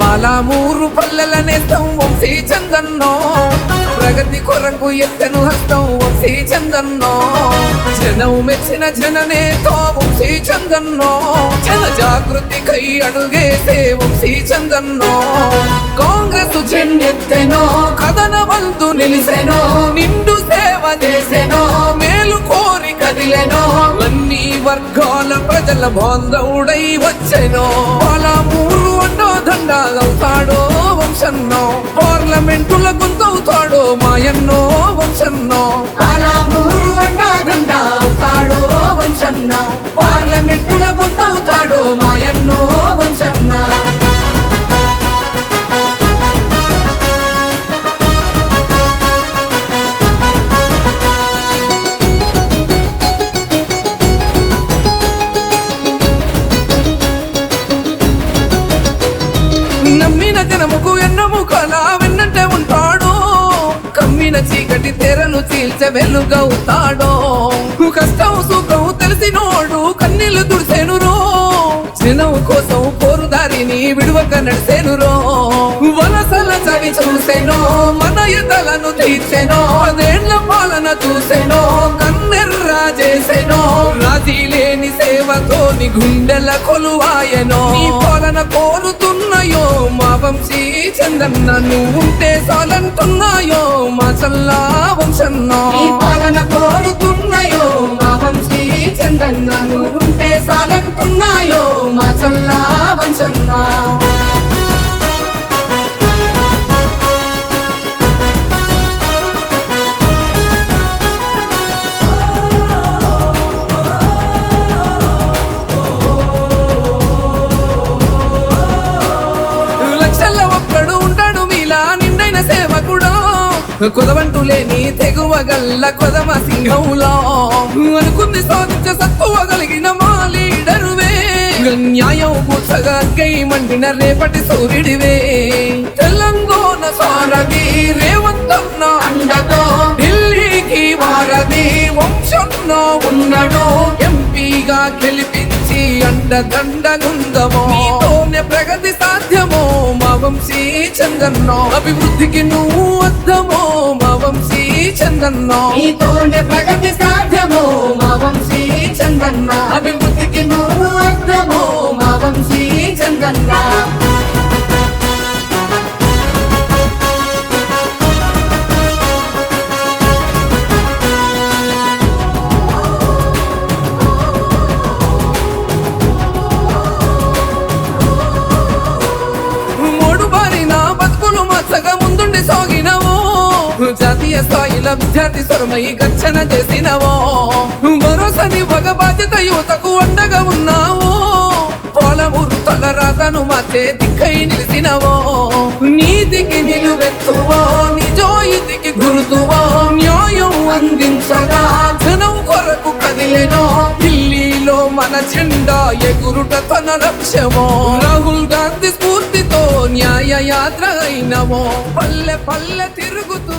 పాలామూరు పల్లెల నేస్తం వంశీ చందన్నో. ప్రగతి కొరకు ఎత్తను హస్తం వంశీ చందన్నో. జనం మెచ్చిన జననేతో వంశీ చందన్నో. జన జాగృతి కై అడుగేసే వంశీ చందన్నో. కాంగ్రెస్ చెన్నెత్తెనో కథన వంతు నిలిసెనో. నిండు సేవ చేసెనో మేలు కోరి కదిలెనో. అన్ని వర్గాల ప్రజల బాంధవుడై వచ్చెనో. పాలామూరు అన్నో దండాగవుతాడో వంశన్నో. పార్లమెంటుల గుంతవుతాడో మాయన్నో వంశన్నో. పాలామూరు అన్నో దండాగవుతాడో వంశన్నో. పార్లమెంటుల గుంతవుతాడో మాయన్నో నమ్మిన జనముకు ఎన్నము కల వెన్నంటే ఉంటాడు? కమ్మిన చీకటి తెరను చీల్చ వెలుగవుతాడో కష్టం సుఖం తెలిసినోడు కన్నీళ్ళు తుడిసేను రో జనం కోసం పోరుదారిని విడువక నడిసేను రో వలసల చవి చూసెనో మన ఎదలను తీర్చెనో అదేళ్ళ పాలన చూసెనో కన్నెర్రా చేసెనో రాజీలి గుండెల కొలువాయనో. నీ పాలన కోరుతున్నాయో మా వంశీ చందన్న. నువ్వు ఉంటే చాలంటున్నాయో మా చల్లా వంశన్నో. నీ పాలన కోరుతున్నాయో మా వంశీ చందన్న. నువ్వు ఉంటే చాలంటున్నాయో మా చల్లా కొదవంటూ లేని తెగువ గల్ల కొదమ సింహంలో. అనుకుంది సాధించ సత్తువ కలిగిన మా లీడరువే. న్యాయం కూర్చగా గై మండిన రేపటి సూర్యుడివే. తెలంగాణ సారథి రేవంతన్న అండతో ఢిల్లీకి వారధి వంశంలో ఉన్నాడు. ఎంపీగా గెలిపించి నీతోనే ప్రగతి సాధ్యమో. మా వంశీ చందన్నో. అభివృద్ధికి నువ్వు అద్దమో. మా వంశీ చందన్నో. నీతోనే ప్రగతి సాధ్యమో. మా వంశీ చందన్నో. అభివృద్ధికి నువ్వు జాతీయ స్థాయిలో విద్యార్థి స్వరమై గర్చన చేసినవో. భరోసాని ఒక బాధ్యత యువతకు అండగా ఉన్నావో. పోలమూరు తలరాతను మార్చే దిక్కై నిలిసినవో నీతికి నిలువెత్తువో నిజోయితికి గురుతువో న్యాయం అందించగా జనం కొరకు కదిలేనో ఢిల్లీలో మన జెండా ఎగురుట తన లక్ష్యమో. రాహుల్ గాంధీ స్ఫూర్తితో న్యాయ యాత్ర అయినవో. పల్లె పల్లె తిరుగుతూ